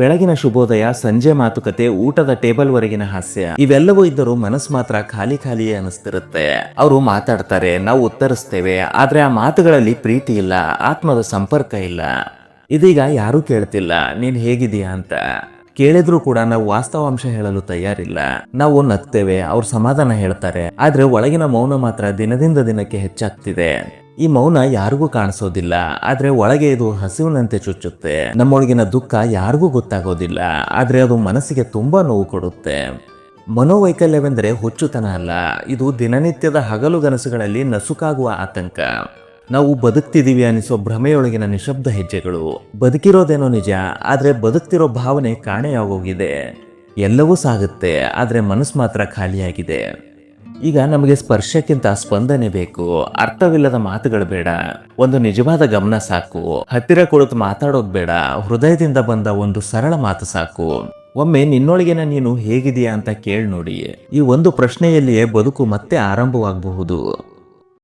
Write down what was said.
ಬೆಳಗಿನ ಶುಭೋದಯ, ಸಂಜೆ ಮಾತುಕತೆ, ಊಟದ ಟೇಬಲ್ ವರೆಗಿನ ಹಾಸ್ಯ, ಇವೆಲ್ಲವೂ ಇದ್ದರೂ ಮನಸ್ಸು ಮಾತ್ರ ಖಾಲಿ ಖಾಲಿಯೇ ಅನಿಸ್ತಿರುತ್ತೆ ಅವರು ಮಾತಾಡ್ತಾರೆ, ನಾವು ಉತ್ತರಿಸ್ತೇವೆ, ಆದ್ರೆ ಆ ಮಾತುಗಳಲ್ಲಿ ಪ್ರೀತಿ ಇಲ್ಲ, ಆತ್ಮದ ಸಂಪರ್ಕ ಇಲ್ಲ. ಇದೀಗ ಯಾರೂ ಕೇಳ್ತಿಲ್ಲ, ನೀನ್ ಹೇಗಿದೀಯಾ ಅಂತ. ಕೇಳಿದ್ರು ಕೂಡ ನಾವು ವಾಸ್ತವಾಂಶ ಹೇಳಲು ತಯಾರಿಲ್ಲ. ನಾವು ನಗ್ತೇವೆ, ಅವ್ರ ಸಮಾಧಾನ ಹೇಳ್ತಾರೆ, ಆದ್ರೆ ಒಳಗಿನ ಮೌನ ಮಾತ್ರ ದಿನದಿಂದ ದಿನಕ್ಕೆ ಹೆಚ್ಚಾಗ್ತಿದೆ. ಈ ಮೌನ ಯಾರಿಗೂ ಕಾಣಿಸೋದಿಲ್ಲ, ಆದ್ರೆ ಒಳಗೆ ಇದು ಹಸಿವಿನಂತೆ ಚುಚ್ಚುತ್ತೆ. ನಮ್ಮೊಳಗಿನ ದುಃಖ ಯಾರಿಗೂ ಗೊತ್ತಾಗೋದಿಲ್ಲ, ಆದ್ರೆ ಅದು ಮನಸ್ಸಿಗೆ ತುಂಬಾ ನೋವು ಕೊಡುತ್ತೆ. ಮನೋವೈಕಲ್ಯವೆಂದರೆ ಹುಚ್ಚುತನ ಅಲ್ಲ, ಇದು ದಿನನಿತ್ಯದ ಹಗಲುಗನಸುಗಳಲ್ಲಿ ನಸುಕಾಗುವ ಆತಂಕ. ನಾವು ಬದುಕ್ತಿದ್ದೀವಿ ಅನಿಸೋ ಭ್ರಮೆಯೊಳಗಿನ ನಿಶಬ್ದ ಹೆಜ್ಜೆಗಳು. ಬದುಕಿರೋದೇನೋ ನಿಜ, ಆದ್ರೆ ಬದುಕ್ತಿರೋ ಭಾವನೆ ಕಾಣೆಯಾಗೋಗಿದೆ. ಎಲ್ಲವೂ ಸಾಗುತ್ತೆ, ಆದ್ರೆ ಮನಸ್ಸು ಮಾತ್ರ ಖಾಲಿಯಾಗಿದೆ. ಈಗ ನಮಗೆ ಸ್ಪರ್ಶಕ್ಕಿಂತ ಸ್ಪಂದನೆ ಬೇಕು. ಅರ್ಥವಿಲ್ಲದ ಮಾತುಗಳು ಬೇಡ. ಒಂದು ನಿಜವಾದ ಗಮನ ಸಾಕು. ಹತ್ತಿರ ಕುಳಿತು ಮಾತಾಡೋದು ಬೇಡ. ಹೃದಯದಿಂದ ಬಂದ ಒಂದು ಸರಳ ಮಾತು ಸಾಕು. ಒಮ್ಮೆ ನಿನ್ನೊಳಗಿನ ನೀನು ಹೇಗಿದೆಯಾ ಅಂತ ಕೇಳಿ ನೋಡಿ. ಈ ಒಂದು ಪ್ರಶ್ನೆಯಲ್ಲಿಯೇ ಬದುಕು ಮತ್ತೆ ಆರಂಭವಾಗಬಹುದು.